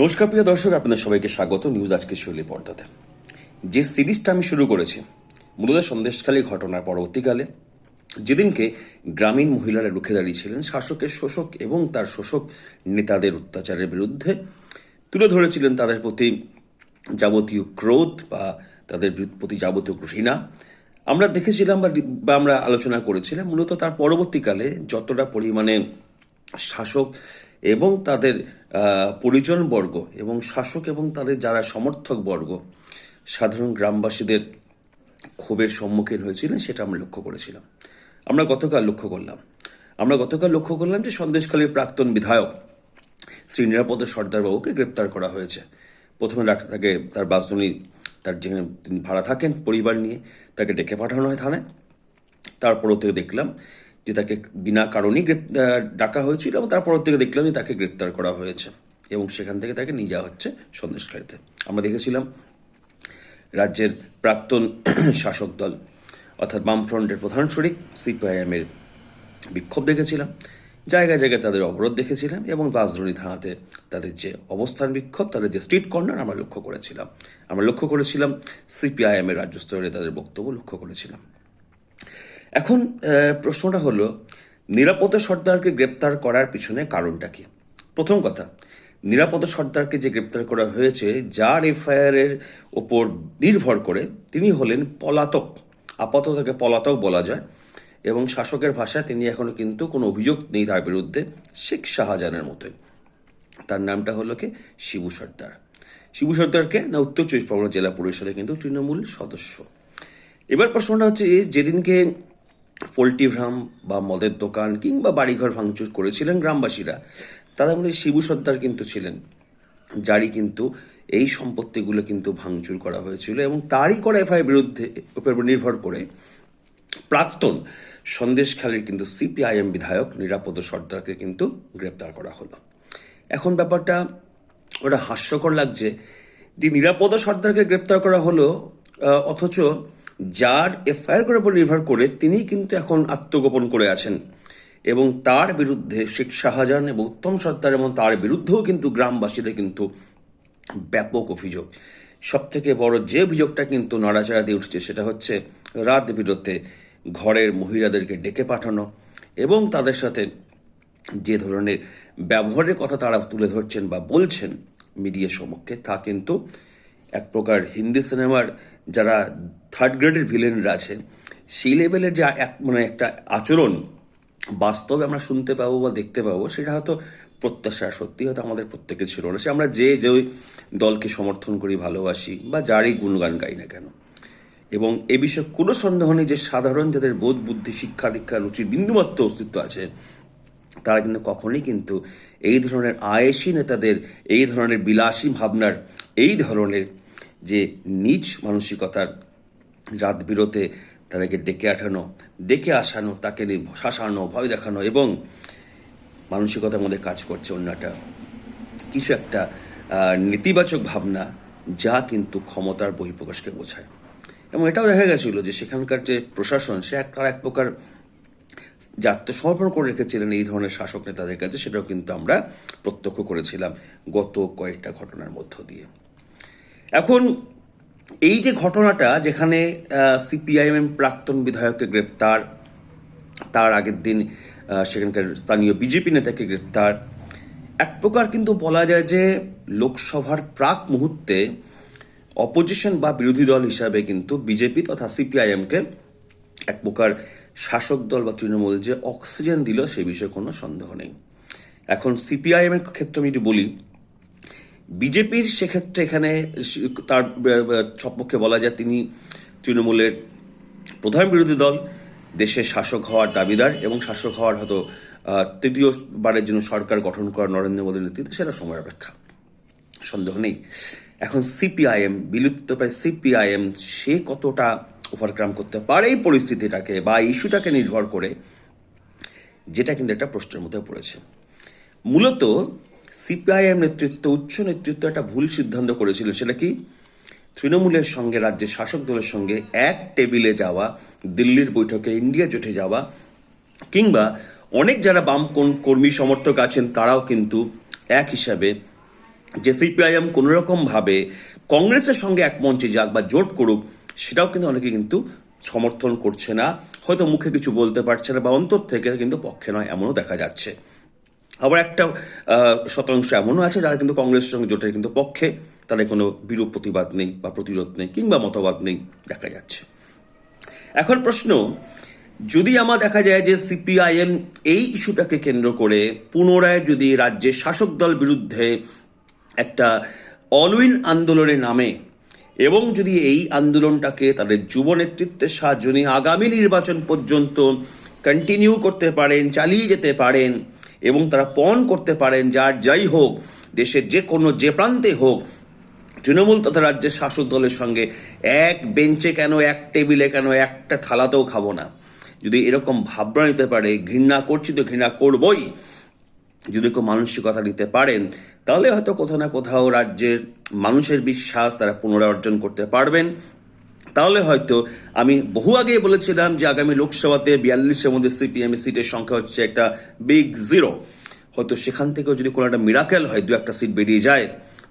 নমস্কার প্রিয় দর্শক, আপনাদের সবাইকে স্বাগত নিউজ আজকে শৈলী পর্দাতে। যে সিরিজটা আমি শুরু করেছি, মূলত সন্দেশখালী ঘটনার পরবর্তীকালে, যেদিনকে গ্রামীণ মহিলারা রুখে দাঁড়িয়েছিলেন, শাসকের শোষক এবং তার শোষক নেতাদের অত্যাচারের বিরুদ্ধে, তুলে ধরেছিলেন তাদের প্রতি যাবতীয় ক্রোধ বা তাদের প্রতি যাবতীয় ঘৃণা। আমরা দেখেছিলাম বা আমরা আলোচনা করেছিলাম, মূলত তার পরবর্তীকালে যতটা পরিমাণে শাসক এবং তাদের আহ, পরিজনবর্গ এবং শাসক এবং তাদের যারা সমর্থক বর্গ সাধারণ গ্রামবাসীদের ক্ষোভের সম্মুখীন হয়েছিলেন সেটা আমরা লক্ষ্য করেছিলাম। আমরা গতকাল লক্ষ্য করলাম। আমরা গতকাল লক্ষ্য করলাম যে সন্দেশখালীর প্রাক্তন বিধায়ক শ্রী নিরাপদ সর্দারবাবুকে গ্রেপ্তার করা হয়েছে। প্রথমে তাকে তার বাসজনী তার যেখানে তিনি ভাড়া থাকেন পরিবার নিয়ে তাকে ডেকে পাঠানো হয় থানায়। তারপরও থেকে দেখলাম যে তাকে বিনা কারণেই ডাকা হয়েছিল এবং তারপর থেকে দেখলাম যে তাকে গ্রেপ্তার করা হয়েছে এবং সেখান থেকে তাকে নিয়ে যাওয়া হচ্ছে সন্দেশখালীতে। আমরা দেখেছিলাম রাজ্যের প্রাক্তন শাসক দল, অর্থাৎ বামফ্রন্টের প্রধান শরিক সিপিআইএমের বিক্ষোভ দেখেছিলাম। জায়গায় জায়গায় তাদের অবরোধ দেখেছিলাম এবং বাসধনী থানাতে তাদের যে অবস্থান বিক্ষোভ, তাদের যে স্ট্রিট কর্নার আমরা লক্ষ্য করেছিলাম। আমরা লক্ষ্য করেছিলাম সিপিআইএমের রাজ্য স্তরে তাদের বক্তব্য লক্ষ্য করেছিলাম। এখন প্রশ্নটা হলো, নিরাপদ সর্দারকে গ্রেপ্তার করার পিছনে কারণটা কি? প্রথম কথা, নিরাপদ সর্দারকে যে গ্রেপ্তার করা হয়েছে, যার এফআইআর এর ওপর নির্ভর করে তিনি হলেন পলাতক। আপাতত তাকে পলাতক বলা যায়। এবং শাসকের ভাষায় তিনি এখনও কিন্তু কোনো অভিযোগ নেই তার বিরুদ্ধে, শেখ শাহজাহানের মতোই। তার নামটা হলো কি? শিবু সর্দার। শিবু সর্দারকে না উত্তর চব্বিশ পরগনা জেলা পরিষদে কিন্তু তৃণমূল সদস্য। এবার প্রশ্নটা হচ্ছে যেদিনকে পোলট্রি ফার্ম বা মদের দোকান কিংবা বাড়িঘর ভাঙচুর করেছিলেন গ্রামবাসীরা। তাদের মধ্যে শিবু সর্দার কিন্তু ছিলেন, যারই কিন্তু এই সম্পত্তিগুলো কিন্তু ভাঙচুর করা হয়েছিল এবং তারই করা এফআই বিরুদ্ধে উপর নির্ভর করে প্রাক্তন সন্দেশখালীর কিন্তু সিপিআইএম বিধায়ক নিরাপদ সর্দারকে কিন্তু গ্রেপ্তার করা হলো। এখন ব্যাপারটা ওটা হাস্যকর লাগছে যে নিরাপদ সর্দারকে গ্রেপ্তার করা হলো অথচ যার এফআইআর করার উপর নির্ভর করে তিনি কিন্তু এখন আত্মগোপন করে আছেন। এবং তার বিরুদ্ধে শেখ শাহজাহান এবং উত্তম সর্দার এবং তার বিরুদ্ধেও কিন্তু গ্রামবাসীদের কিন্তু ব্যাপক অভিযোগ। সব থেকে বড় যে অভিযোগটা কিন্তু নড়াচড়া দিয়ে উঠছে সেটা হচ্ছে রাত বিরতে ঘরের মহিলাদেরকে ডেকে পাঠানো এবং তাদের সাথে যে ধরনের ব্যবহারের কথা তারা তুলে ধরছেন বা বলছেন মিডিয়া সমক্ষে, তা কিন্তু এক প্রকার হিন্দি সিনেমার যারা থার্ড গ্রেডের ভিলেনরা আছে, সেই লেভেলের যে এক মানে একটা আচরণ বাস্তবে আমরা শুনতে পাবো বা দেখতে পাবো, সেটা হয়তো প্রত্যাশা সত্যি হয়তো আমাদের প্রত্যেকে ছিল না। সে আমরা যে যে ওই দলকে সমর্থন করি, ভালোবাসি বা যারই গুণগান গাই না কেন। এবং এ বিষয়ে কোনো সন্দেহ নেই যে সাধারণ যাদের বোধ, বুদ্ধি, শিক্ষা, দীক্ষা রুচির বিন্দুমাত্র অস্তিত্ব আছে, তারা কিন্তু কখনোই কিন্তু এই ধরনের আয়েসি নেতাদের, এই ধরনের বিলাসী ভাবনার, এই ধরনের যে নিজ মানসিকতার রাত বিরতে তাদেরকে ডেকে আঠানো, ডেকে আসানো, তাকে শাসানো, ভয় দেখানো এবং মানসিকতার মধ্যে কাজ করছে অন্যটা কিছু একটা নেতিবাচক ভাবনা যা কিন্তু ক্ষমতার বহিঃপ্রকাশকে বোঝায়। এবং এটাও দেখা গেছিল যে সেখানকার যে প্রশাসন, সে এক, তার এক প্রকার যে আত্মসমর্পণ করে রেখেছিলেন এই ধরনের শাসক নেতাদের কাছে, সেটাও কিন্তু আমরা প্রত্যক্ষ করেছিলাম গত কয়েকটা ঘটনার মধ্য দিয়ে। এখন এই যে ঘটনাটা যেখানে সিপিআইএম প্রাক্তন বিধায়ককে গ্রেপ্তার, তার আগের দিন সেখানকার স্থানীয় বিজেপি নেতাকে গ্রেপ্তার, এক প্রকার কিন্তু বলা যায় যে লোকসভার প্রাক মুহূর্তে অপোজিশন বা বিরোধী দল হিসাবে কিন্তু বিজেপি তথা সিপিআইএমকে এক প্রকার শাসক দল বা তৃণমূল যে অক্সিজেন দিল, সে বিষয়ে কোনো সন্দেহ নেই। এখন সিপিআইএম এর ক্ষেত্রে আমি একটু বলি বিজেপির সেক্ষেত্রে এখানে তার সপক্ষে বলা যায় তিনি তৃণমূলের প্রধান বিরোধী দল দেশের শাসক হওয়ার দাবিদার এবং শাসক হওয়ার হয়তো আহ, তৃতীয় বারের জন্য সরকার গঠন করা নরেন্দ্র মোদীর নেতৃত্বে সেটা সময় অপেক্ষা। সন্দেহ নেই। এখন সিপিআইএম বিলুপ্ত প্রায় সিপিআইএম সে কতটা ওভারকাম করতে পারে এই পরিস্থিতিটাকে বা ইস্যুটাকে নির্ভর করে যেটা কিন্তু একটা প্রশ্নের মধ্যে পড়েছে। মূলত সিপিআইএম নেতৃত্ব, উচ্চ নেতৃত্ব একটা ভুল সিদ্ধান্ত করেছিল। সেটা কি? তৃণমূলের সঙ্গে, রাজ্যের শাসক দলের সঙ্গে এক টেবিলে যাওয়া, দিল্লির বৈঠকে ইন্ডিয়া জোটে যাওয়া, কিংবা অনেক যারা বাম কর্মী সমর্থক আছেন, তারাও কিন্তু এক হিসাবে যে সিপিআইএম কোনোরকমভাবে কংগ্রেসের সঙ্গে এক মঞ্চে যাক বা জোট করুক, সেটাও কিন্তু অনেকে কিন্তু সমর্থন করছে না। হয়তো মুখে কিছু বলতে পারছে না বা অন্তর থেকে কিন্তু পক্ষে নয়, এমনও দেখা যাচ্ছে। আবার একটা শতাংশ এমনও আছে যারা কিন্তু কংগ্রেসের সঙ্গে জোটের কিন্তু পক্ষে, তাদের কোনো বিরূপ প্রতিবাদ নেই বা প্রতিরোধ নেই কিংবা মতবাদ নেই দেখা যাচ্ছে। এখন প্রশ্ন, যদি আমার দেখা যায় যে সিপিআইএম এই ইস্যুটাকে কেন্দ্র করে পুনরায় যদি রাজ্যের শাসক দল বিরুদ্ধে একটা অলউইন আন্দোলনের নামে এবং যদি এই আন্দোলনটাকে তাদের যুব নেতৃত্বের সাহায্য নিয়ে আগামী নির্বাচন পর্যন্ত কন্টিনিউ করতে পারেন, চালিয়ে যেতে পারেন এবং তারা পণ করতে পারেন, যার যাই হোক, দেশের যে কোনো যে প্রান্তে হোক, তৃণমূল তথা রাজ্যের শাসক দলের সঙ্গে এক বেঞ্চে কেন, এক টেবিলে কেন, একটা থালাতেও খাব না। যদি এরকম ভাবনা নিতে পারে, ঘৃণা করছি তো ঘৃণা করবই। যদি কেউ মানসিকতা নিতে পারেন, তাহলে হয়তো কোথাও না কোথাও রাজ্যের মানুষের বিশ্বাস তারা পুনরায় অর্জন করতে পারবেন। তাহলে হয়তো আমি বহু আগে বলেছিলাম যে আগামী লোকসভাতে বিয়াল্লিশের মধ্যে সিপিএম সিটের সংখ্যা হচ্ছে একটা বিগ জিরো হয়তো সেখান থেকেও যদি কোনো একটা মিরাকেল হয়, দু একটা সিট বেরিয়ে যায়,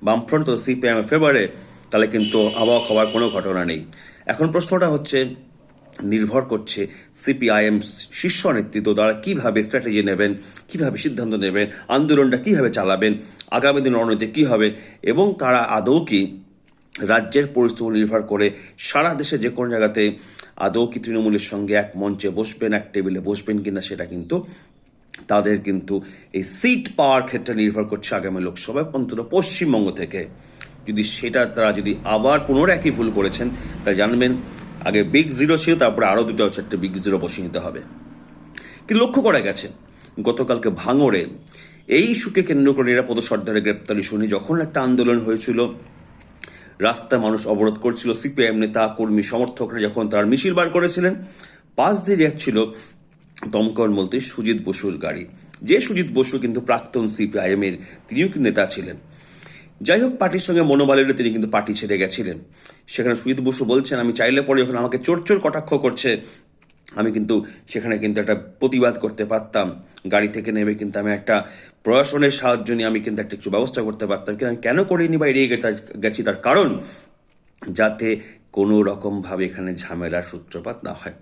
বামফ্রন্ট তো সিপিএম ফেভারে তাহলে কিন্তু অবাক হওয়ার কোনো ঘটনা নেই। এখন প্রশ্নটা হচ্ছে, নির্ভর করছে সিপিআইএম শীর্ষ নেতৃত্ব তারা কীভাবে স্ট্র্যাটেজি নেবেন, কীভাবে সিদ্ধান্ত নেবেন, আন্দোলনটা কীভাবে চালাবেন, আগামী দিন রণনীতি কী হবে, এবং তারা আদৌ কি রাজ্যের পরিস্থিতি নির্ভর করে সারা দেশে যে কোনো জায়গাতে আদৌ কি তৃণমূলের সঙ্গে এক মঞ্চে বসবেন, এক টেবিলে বসবেন কিনা সেটা কিন্তু তাদের কিন্তু এই সিট পাওয়ার ক্ষেত্রে নির্ভর করছে আগামী লোকসভায় অন্তত পশ্চিমবঙ্গ থেকে। যদি সেটা তারা যদি আবার পুনরায় একই ভুল করেছেন তা জানবেন আগে বিগ জিরো ছিল, তারপরে আরও দুটো চারটে বিগ জিরো বসিয়ে নিতে হবে। কিন্তু লক্ষ্য করা গেছে? গতকালকে ভাঙড়ে এই ইস্যুকে কেন্দ্র করে নিরাপদ সর্দারের গ্রেপ্তারি শুনি যখন একটা আন্দোলন হয়েছিল রাস্তায় মানুষ অবরোধ করছিল। সিপিআইএম নেতা, কর্মী, সমর্থকরা যখন তার মিছিল বার করেছিলেন, পাশ দিয়ে যাচ্ছিল দমকল মন্ত্রী সুজিত বসুর গাড়ি। যে সুজিত বসু কিন্তু প্রাক্তন সিপিআইএমের তিনিও নেতা ছিলেন। যাই হোক, পার্টির সঙ্গে মনোবলের তিনি কিন্তু পার্টি ছেড়ে গেছিলেন। সেখানে সুজিত বসু বলছেন, আমি চাইলে পরে যখন আমাকে চোর চোর কটাক্ষ করছে আমি কিন্তু সেখানে কিন্তু একটা প্রতিবাদ করতে পারতাম। গাড়ি থেকে নেমে কিন্তু আমি একটা প্রশাসনের সাহায্য নিয়ে আমি কিন্তু একটা কিছু ব্যবস্থা করতে পারতাম। কিন্তু আমি কেন করিনি বা এড়িয়ে গেছি তার কারণ? যাতে কোনো রকমভাবে এখানে ঝামেলার সূত্রপাত না হয়।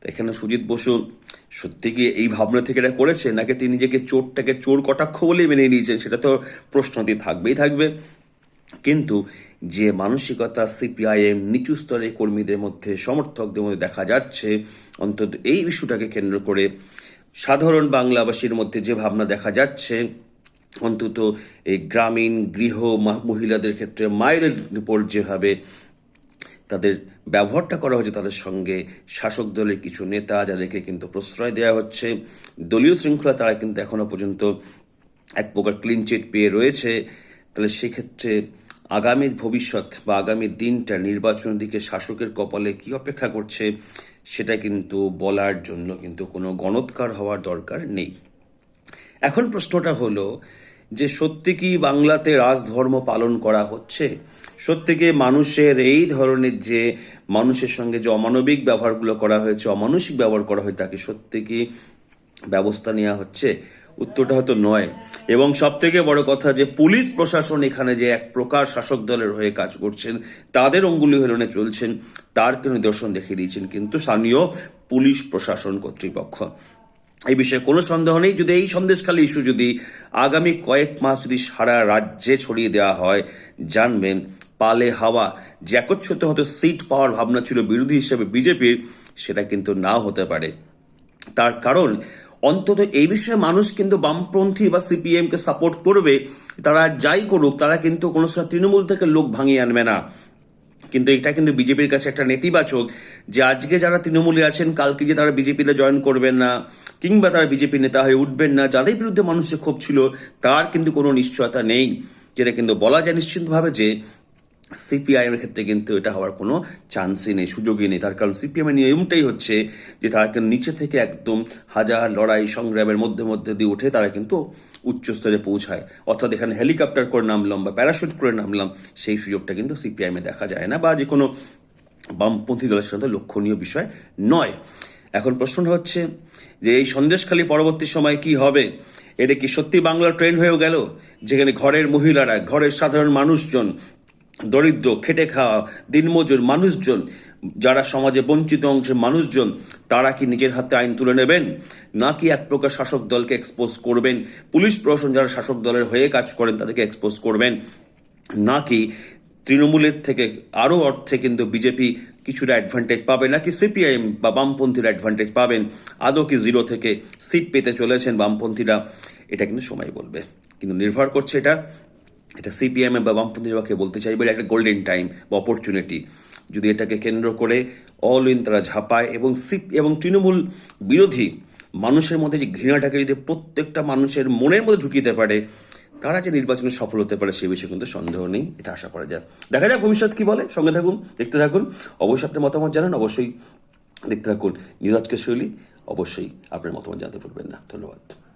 তো এখানে সুজিত বসু সত্যি কি এই ভাবনা থেকে এটা করেছে? নাকি তিনি নিজেকে চোরটাকে চোর কটাক্ষ বলেই মেনে নিয়েছেন? সেটা তো প্রশ্নটি থাকবেই থাকবে। কিন্তু যে মানসিকতা সিপিআইএম নিচু স্তরের কর্মীদের মধ্যে, সমর্থকদের মধ্যে দেখা যাচ্ছে, অন্তত এই ইস্যুটাকে কেন্দ্র করে সাধারণ বাংলাভাষীর মধ্যে যে ভাবনা দেখা যাচ্ছে, অন্তত এই গ্রামীণ গৃহ মহিলাদের ক্ষেত্রে মায়েদের উপর যেভাবে তাদের ব্যবহারটা করা হচ্ছে, তাদের সঙ্গে শাসক দলের কিছু নেতা যাদেরকে কিন্তু প্রশ্রয় দেওয়া হচ্ছে, দলীয় শৃঙ্খলা তারা কিন্তু এখনও পর্যন্ত এক প্রকার ক্লিন চিট পেয়ে রয়েছে। তাহলে সেক্ষেত্রে আগামী ভবিষ্যৎ বা আগামী দিনটা নির্বাচনের দিকে শাসকের কপালে কি অপেক্ষা করছে, সেটা কিন্তু বলার জন্য কিন্তু কোনো গণৎকার হওয়ার দরকার নেই। এখন প্রশ্নটা হলো যে সত্যি কি বাংলাতে রাজধর্ম পালন করা হচ্ছে? সত্যি কি মানুষের এই ধরনের যে মানুষের সঙ্গে যে অমানবিক ব্যবহারগুলো করা হয়েছে, অমানসিক ব্যবহার করা হয়, তাকে সত্যি কি ব্যবস্থা নেওয়া হচ্ছে? উত্তরটা হয়তো নয়। এবং সব থেকে বড় কথা যে, পুলিশ প্রশাসন এখানে যে এক প্রকার শাসক দলের হয়ে কাজ করছেন, তাদের অঙ্গুলি হেলনে চলছেন, তার নিদর্শন দেখিয়ে দিয়েছেন কিন্তু স্থানীয় পুলিশ প্রশাসন কর্তৃপক্ষ। এই বিষয়ে কোনো সন্দেহ নেই। যদি এই সন্দেশখালী ইস্যু যদি আগামী কয়েক মাস যদি সারা রাজ্যে ছড়িয়ে দেওয়া হয়, জানবেন, পালে হাওয়া যে একচ্ছত্র হয়তো সিট পাওয়ার ভাবনা ছিল বিরোধী হিসেবে বিজেপির, সেটা কিন্তু নাও হতে পারে। তার কারণ অন্তত এই বিষয়ে মানুষ কিন্তু বামপন্থী বা সিপিএম কে সাপোর্ট করবে, তারা যাই করুক, তারা কিন্তু কোনো সময় তৃণমূল থেকে লোক ভাঙিয়ে আনবে না। কিন্তু এটা কিন্তু বিজেপির কাছে একটা নেতিবাচক যে আজকে যারা তৃণমূলে আছেন, কালকে যে তারা বিজেপিতে জয়েন করবেন না, কিংবা তারা বিজেপি নেতা হয়ে উঠবেন না, যাদের বিরুদ্ধে মানুষের ক্ষোভ ছিল, তার কিন্তু কোনো নিশ্চয়তা নেই। যেটা কিন্তু বলা যায় নিশ্চিতভাবে যে সিপিআইএম এর ক্ষেত্রে কিন্তু এটা হওয়ার কোনো চান্সই নেই, সুযোগই নেই। তার কারণ সিপিএম এর নিয়মটাই হচ্ছে যে তারা নিচে থেকে একদম হাজার লড়াই সংগ্রামের মধ্যে মধ্যে দিয়ে উঠে তারা কিন্তু উচ্চ স্তরে পৌঁছায়। অর্থাৎ এখানে হেলিকপ্টার করে নামলাম বা প্যারাশুট করে নামলাম, সেই সুযোগটা কিন্তু সিপিআইএম দেখা যায় না বা যে কোনো বামপন্থী দলের সাথে লক্ষণীয় বিষয় নয়। এখন প্রশ্নটা হচ্ছে যে এই সন্দেশখালী পরবর্তী সময় কি হবে? এটা কি সত্যি বাংলার ট্রেন্ড হয়েও গেল? যেখানে ঘরের মহিলারা, ঘরের সাধারণ মানুষজন দরিদ্র, খেটে খাওয়া, দিনমজুর মানুষজন, যারা সমাজে বঞ্চিত অংশের মানুষজন, তারা কি নিজের হাতে আইন তুলে নেবেন? নাকি এক প্রকার শাসক দলকে এক্সপোজ করবেন? পুলিশ প্রশাসন যারা শাসক দলের হয়ে কাজ করেন, তাদেরকে এক্সপোজ করবেন। নাকি তৃণমূলের থেকে, আরও অর্থে কিন্তু বিজেপি কিছুটা অ্যাডভান্টেজ পাবে? নাকি সিপিআইএম বা বামপন্থীরা অ্যাডভান্টেজ পাবেন? আদৌ কি জিরো থেকে সিট পেতে চলেছেন বামপন্থীরা? এটা কিন্তু সময় বলবে। কিন্তু নির্ভর করছে এটা এটা সিপিএম বা বামপন্থী পক্ষে বলতে চাইবে একটা গোল্ডেন টাইম বা অপরচুনিটি যদি এটাকে কেন্দ্র করে অল ইন তারা ঝাঁপায় এবং সিপ এবং তৃণমূল বিরোধী মানুষের মধ্যে যে ঘৃণাটাকে যদি প্রত্যেকটা মানুষের মনের মধ্যে ঢুকিতে পারে, তারা যে নির্বাচনে সফল হতে পারে সে বিষয়ে কিন্তু সন্দেহ নেই, এটা আশা করা যায়। দেখা যাক ভবিষ্যৎ কী বলে, সঙ্গে থাকুন, দেখতে থাকুন। অবশ্যই আপনার মতামত জানান, অবশ্যই দেখতে থাকুন। আজকের শৈলী, অবশ্যই আপনার মতামত জানাতে ভুলবেন না। ধন্যবাদ।